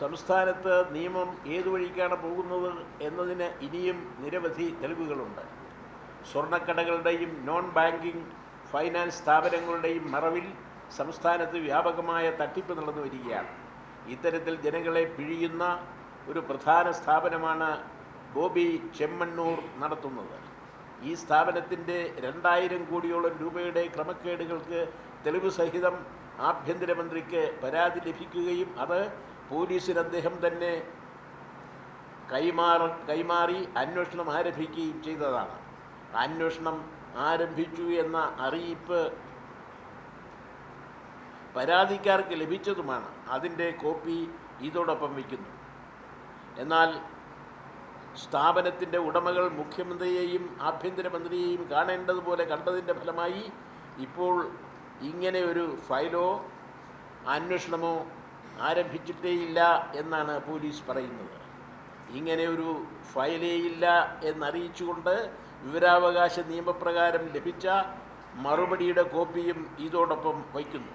സംസ്ഥാനത്ത് നിയമം ഏതു വഴിക്കാണ് പോകുന്നത് എന്നതിന് ഇനിയും നിരവധി തെളിവുകളുണ്ട്. സ്വർണക്കടകളുടെയും നോൺ ബാങ്കിംഗ് ഫൈനാൻസ് സ്ഥാപനങ്ങളുടെയും മറവിൽ സംസ്ഥാനത്ത് വ്യാപകമായ തട്ടിപ്പ് നടന്നു വരികയാണ്. ഇത്തരത്തിൽ ജനങ്ങളെ പിഴിയുന്ന ഒരു പ്രധാന സ്ഥാപനമാണ് ബോബി ചെമ്മണ്ണൂർ നടത്തുന്നത്. ഈ സ്ഥാപനത്തിന്റെ രണ്ടായിരം കോടിയോളം രൂപയുടെ ക്രമക്കേടുകൾക്ക് തെളിവ് സഹിതം ആഭ്യന്തരമന്ത്രിക്ക് പരാതി ലഭിക്കുകയും അത് പോലീസിന് അദ്ദേഹം തന്നെ കൈമാറ കൈമാറി അന്വേഷണം ആരംഭിക്കുകയും ചെയ്തതാണ്. അന്വേഷണം ആരംഭിച്ചു എന്ന അറിയിപ്പ് പരാതിക്കാർക്ക് ലഭിച്ചതുമാണ്. അതിന്റെ കോപ്പി ഇതോടൊപ്പം വയ്ക്കുന്നു. എന്നാൽ സ്ഥാപനത്തിന്റെ ഉടമകൾ മുഖ്യമന്ത്രിയെയും ആഭ്യന്തരമന്ത്രിയെയും കാണേണ്ടതുപോലെ കണ്ടതിന്റെ ഫലമായി ഇപ്പോൾ ഇങ്ങനെ ഒരു ഫയലോ അന്വേഷണമോ ആരംഭിച്ചിട്ടേയില്ല എന്നാണ് പോലീസ് പറയുന്നത്. ഇങ്ങനെ ഒരു ഫയലേയില്ല എന്നറിയിച്ചുകൊണ്ട് വിവരാവകാശ നിയമപ്രകാരം ലഭിച്ച മറുപടിയുടെ കോപ്പിയും ഇതോടൊപ്പം വയ്ക്കുന്നു.